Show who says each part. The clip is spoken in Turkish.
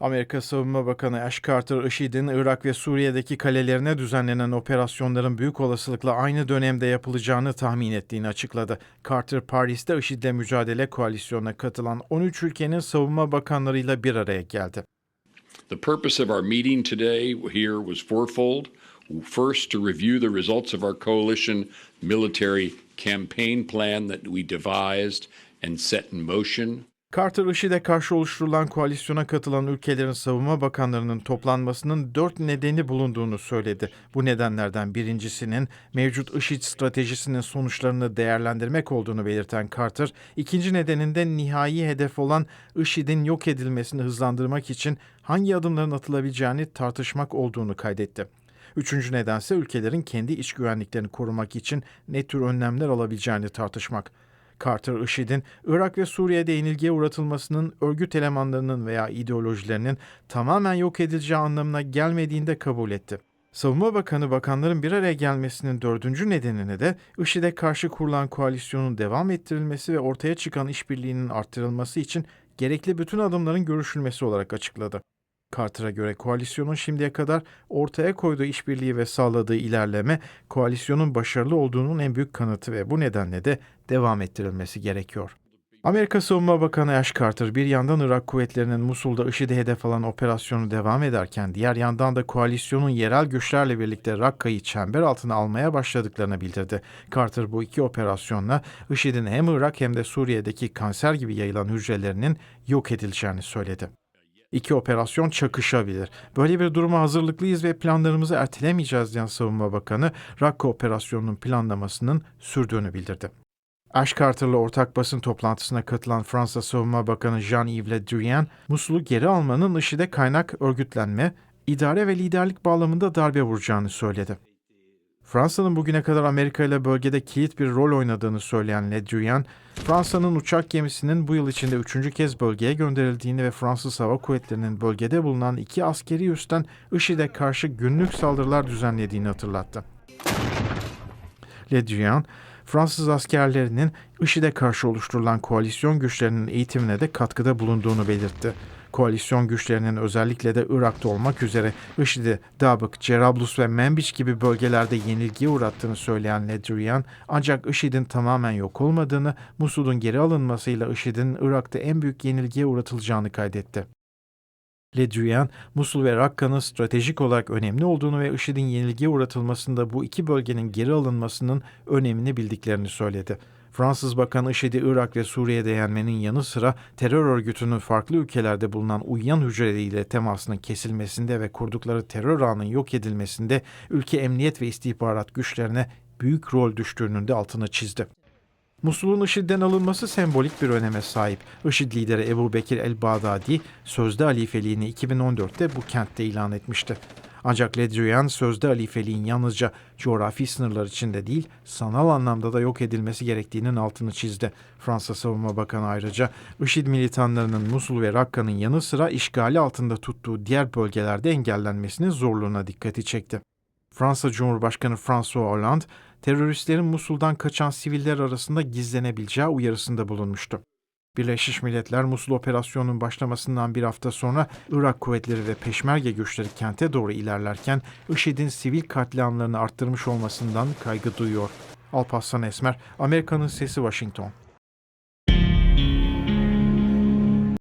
Speaker 1: Amerika Savunma Bakanı Ash Carter, IŞİD'in Irak ve Suriye'deki kalelerine düzenlenen operasyonların büyük olasılıkla aynı dönemde yapılacağını tahmin ettiğini açıkladı. Carter, Paris'te IŞİD'le mücadele koalisyonuna katılan 13 ülkenin savunma bakanlarıyla bir araya geldi.
Speaker 2: The purpose of our meeting today here was fourfold. First, to review the results of our coalition military campaign plan that we devised and set in motion.
Speaker 1: Carter, IŞİD'e karşı oluşturulan koalisyona katılan ülkelerin savunma bakanlarının toplanmasının dört nedeni bulunduğunu söyledi. Bu nedenlerden birincisinin mevcut IŞİD stratejisinin sonuçlarını değerlendirmek olduğunu belirten Carter, ikinci nedeninde nihai hedef olan IŞİD'in yok edilmesini hızlandırmak için hangi adımların atılabileceğini tartışmak olduğunu kaydetti. Üçüncü nedense ülkelerin kendi iç güvenliklerini korumak için ne tür önlemler alabileceğini tartışmak. Carter, IŞİD'in Irak ve Suriye'de yenilgiye uğratılmasının örgüt elemanlarının veya ideolojilerinin tamamen yok edileceği anlamına gelmediğini de kabul etti. Savunma Bakanı bakanların bir araya gelmesinin dördüncü nedenini de IŞİD'e karşı kurulan koalisyonun devam ettirilmesi ve ortaya çıkan işbirliğinin arttırılması için gerekli bütün adımların görüşülmesi olarak açıkladı. Carter'a göre koalisyonun şimdiye kadar ortaya koyduğu işbirliği ve sağladığı ilerleme koalisyonun başarılı olduğunun en büyük kanıtı ve bu nedenle de devam ettirilmesi gerekiyor. Amerika Savunma Bakanı Ash Carter bir yandan Irak kuvvetlerinin Musul'da IŞİD'e hedef alan operasyonu devam ederken diğer yandan da koalisyonun yerel güçlerle birlikte Rakka'yı çember altına almaya başladıklarını bildirdi. Carter bu iki operasyonla IŞİD'in hem Irak hem de Suriye'deki kanser gibi yayılan hücrelerinin yok edileceğini söyledi. İki operasyon çakışabilir. Böyle bir duruma hazırlıklıyız ve planlarımızı ertelemeyeceğiz diyen Savunma Bakanı, Rakka operasyonunun planlamasının sürdüğünü bildirdi. Ash Carter'la ortak basın toplantısına katılan Fransa Savunma Bakanı Jean-Yves Le Drian, Musul'u geri almanın IŞİD'e kaynak örgütlenme, idare ve liderlik bağlamında darbe vuracağını söyledi. Fransa'nın bugüne kadar Amerika ile bölgede kilit bir rol oynadığını söyleyen Le Drian, Fransa'nın uçak gemisinin bu yıl içinde üçüncü kez bölgeye gönderildiğini ve Fransız Hava Kuvvetleri'nin bölgede bulunan iki askeri üstten IŞİD'e karşı günlük saldırılar düzenlediğini hatırlattı. Le Drian, Fransız askerlerinin IŞİD'e karşı oluşturulan koalisyon güçlerinin eğitimine de katkıda bulunduğunu belirtti. Koalisyon güçlerinin özellikle de Irak'ta olmak üzere IŞİD'i Dabık, Cerablus ve Menbiç gibi bölgelerde yenilgiye uğrattığını söyleyen Ledrian, ancak IŞİD'in tamamen yok olmadığını, Musul'un geri alınmasıyla IŞİD'in Irak'ta en büyük yenilgiye uğratılacağını kaydetti. Ledrian, Musul ve Rakka'nın stratejik olarak önemli olduğunu ve IŞİD'in yenilgiye uğratılmasında bu iki bölgenin geri alınmasının önemini bildiklerini söyledi. Fransız Bakan IŞİD'i Irak ve Suriye'de yenmenin yanı sıra terör örgütünün farklı ülkelerde bulunan uyuyan hücreleriyle temasının kesilmesinde ve kurdukları terör ağının yok edilmesinde ülke emniyet ve istihbarat güçlerine büyük rol düştüğünün de altını çizdi. Musul'un IŞİD'den alınması sembolik bir öneme sahip. IŞİD lideri Ebu Bekir el-Bağdadi sözde halifeliğini 2014'te bu kentte ilan etmişti. Ancak Ledrian sözde halifeliğin yalnızca coğrafi sınırlar içinde değil, sanal anlamda da yok edilmesi gerektiğinin altını çizdi. Fransa Savunma Bakanı ayrıca IŞİD militanlarının Musul ve Rakka'nın yanı sıra işgali altında tuttuğu diğer bölgelerde engellenmesinin zorluğuna dikkati çekti. Fransa Cumhurbaşkanı François Hollande, teröristlerin Musul'dan kaçan siviller arasında gizlenebileceği uyarısında bulunmuştu. Birleşmiş Milletler Musul operasyonunun başlamasından bir hafta sonra Irak kuvvetleri ve peşmerge güçleri kente doğru ilerlerken IŞİD'in sivil katliamlarını arttırmış olmasından kaygı duyuyor. Alparslan Esmer, Amerika'nın Sesi Washington.